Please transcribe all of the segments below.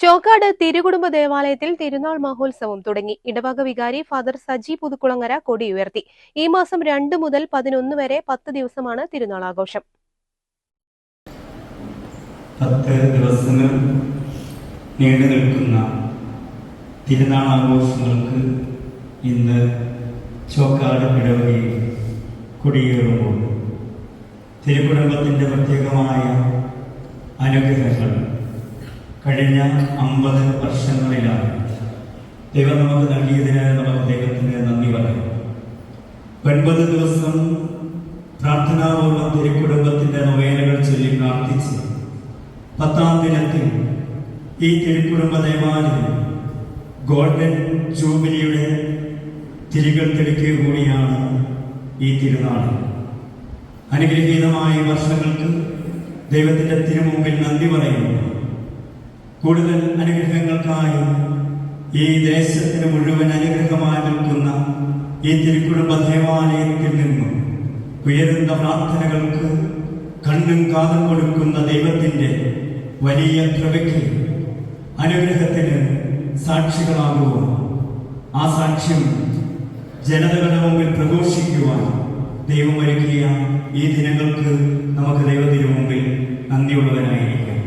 Chokkad തിരുകുടുംബ ദേവാലയത്തിൽ തിരുനാൾ മഹോത്സവം തുടങ്ങി. ഇടവക വികാരി ഫാദർ സജി പുതുക്കുളങ്ങര കൊടിയുയർത്തി ഈ മാസം രണ്ട് മുതൽ പതിനൊന്ന് വരെ പത്ത് ദിവസമാണ് തിരുനാൾ ആഘോഷം പത്ത് ദിവസങ്ങൾ തിരുനാൾ ആഘോഷങ്ങൾക്ക് ഇന്ന് ചോക്കാട് ഇടവകയിൽ കുടിയേറുമ്പോൾ തിരുകുടുംബത്തിന്റെ പ്രത്യേകമായ അനുഗ്രഹങ്ങൾ കഴിഞ്ഞ അമ്പത് വർഷങ്ങളിലാണ് ദൈവം നമുക്ക് നൽകിയതിന് നമുക്ക് ദൈവത്തിന് നന്ദി പറയാം. ഒൻപത് ദിവസം പ്രാർത്ഥനാപൂർവം തിരുക്കുടുംബത്തിന്റെ നൊവേനകൾ ചൊല്ലി പ്രാർത്ഥിച്ച് പത്താം ദിനത്തിൽ ഈ തിരുക്കുടുംബ ദേവാലയം ഗോൾഡൻ ജൂബിലിയുടെ തിരികൾ തെളിക്കുക കൂടിയാണ് ഈ തിരുനാൾ. അനുഗ്രഹീതമായ വർഷങ്ങൾക്ക് ദൈവത്തിന്റെ തിരുമുമ്പിൽ നന്ദി കൂടുതൽ അനുഗ്രഹങ്ങൾക്കായി ഈ ദേശത്തിന് മുഴുവൻ അനുഗ്രഹമായി നിൽക്കുന്ന ഈ തിരുക്കുടുംബ ദേവാലയത്തിൽ നിന്നും ഉയരുന്ന പ്രാർത്ഥനകൾക്ക് കണ്ണും കാതും കൊടുക്കുന്ന ദൈവത്തിന്റെ വലിയ കൃപയ്ക്ക് അനുഗ്രഹത്തിന് സാക്ഷികളാകുവാൻ ആ സാക്ഷ്യം ജനതകളുടെ മുമ്പിൽ പ്രഘോഷിക്കുവാൻ ദൈവം ഒരുക്കിയ ഈ ദിനങ്ങൾക്ക് നമുക്ക് ദൈവത്തിന് മുമ്പിൽ നന്ദിയുള്ളവനായിരിക്കാം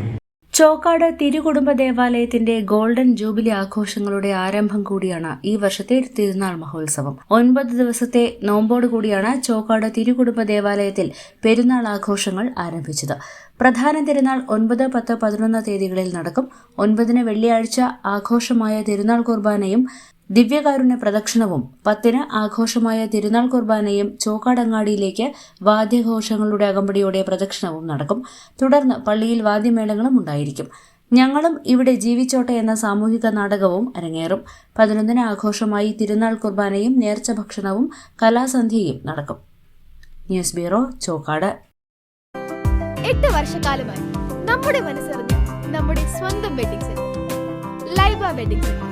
ചോക്കാട് തിരുകുടുംബ ദേവാലയത്തിന്റെ ഗോൾഡൻ ജൂബിലി ആഘോഷങ്ങളുടെ ആരംഭം കൂടിയാണ് ഈ വർഷത്തെ തിരുനാൾ മഹോത്സവം. ഒൻപത് ദിവസത്തെ നോമ്പോട് കൂടിയാണ് ചോക്കാട് തിരുകുടുംബ ദേവാലയത്തിൽ പെരുന്നാൾ ആഘോഷങ്ങൾ ആരംഭിച്ചത്. പ്രധാന തിരുനാൾ ഒൻപത് പത്ത് പതിനൊന്ന് തീയതികളിൽ നടക്കും. ഒൻപതിന് വെള്ളിയാഴ്ച ആഘോഷമായ തിരുനാൾ കുർബാനയും ദിവ്യകാരുണ്യ പ്രദക്ഷിണവും പത്തിന് ആഘോഷമായ തിരുനാൾ കുർബാനയും ചോക്കാടങ്ങാടിയിലേക്ക് വാദ്യഘോഷങ്ങളുടെ അകമ്പടിയോടെ പ്രദക്ഷിണവും നടക്കും. തുടർന്ന് പള്ളിയിൽ വാദ്യമേളങ്ങളും ഉണ്ടായിരിക്കും. ഞങ്ങളും ഇവിടെ ജീവിച്ചോട്ടെ എന്ന സാമൂഹിക നാടകവും അരങ്ങേറും. പതിനൊന്നിന് ആഘോഷമായി തിരുനാൾ കുർബാനയും നേർച്ച ഭക്ഷണവും കലാസന്ധ്യയും നടക്കും. News bureau Chokkad. എട്ട് വർഷക്കാലമായി നമ്മുടെ മനസ്സറിഞ്ഞ് നമ്മുടെ സ്വന്തം വെഡിങ് സെന്റർ ലൈബ വെഡിങ്